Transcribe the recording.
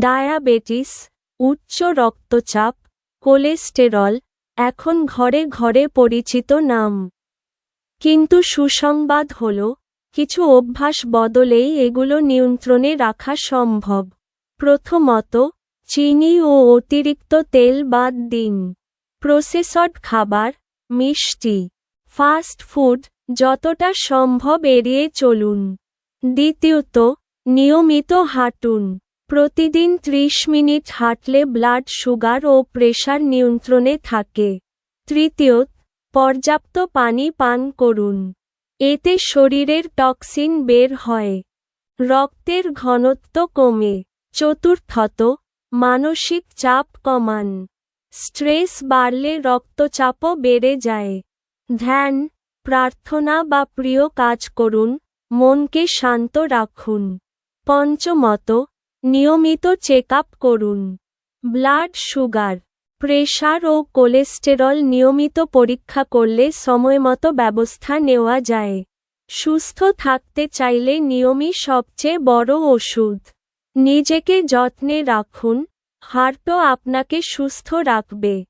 Diabetes, উচ্চ রক্তচাপ, cholesterol, এখন ঘরে ঘরে পরিচিত নাম। কিন্তু সুসংবাদ হল, কিছু অভ্যাস বদলেই এগুলো নিয়ন্ত্রণে রাখা সম্ভব। প্রথমত, চিনি ও অতিরিক্ত তেল বাদ দিন। প্রসেসড খাবার, মিষ্টি, ফাস্ট ফুড, যতটা সম্ভব এড়িয়ে চলুন। দ্বিতীয়ত, নিয়মিত হাঁটুন। প্রতিদিন ত্রিশ মিনিট হাঁটলে ব্লাড সুগার ও প্রেশার নিয়ন্ত্রণে থাকে। তৃতীয়ত, পর্যাপ্ত পানি পান করুন। এতে শরীরের টক্সিন বের হয়। রক্তের ঘনত্ব কমে। চতুর্থত, মানসিক চাপ কমান। স্ট্রেস বাড়লে রক্তচাপও বেড়ে যায়। ধ্যান, প্রার্থনা বা প্রিয় কাজ করুন। মনকে শান্ত রাখুন। পঞ্চমত নিয়মিত চেক করুন। ব্লাড সুগার, প্রেশার ও কোলেস্টেরল নিয়মিত পরীক্ষা করলে সময়মতো ব্যবস্থা নেওয়া যায়। সুস্থ থাকতে চাইলে নিয়মই সবচেয়ে বড় ওষুধ। নিজেকে যত্নে রাখুন হার্টও আপনাকে সুস্থ রাখবে।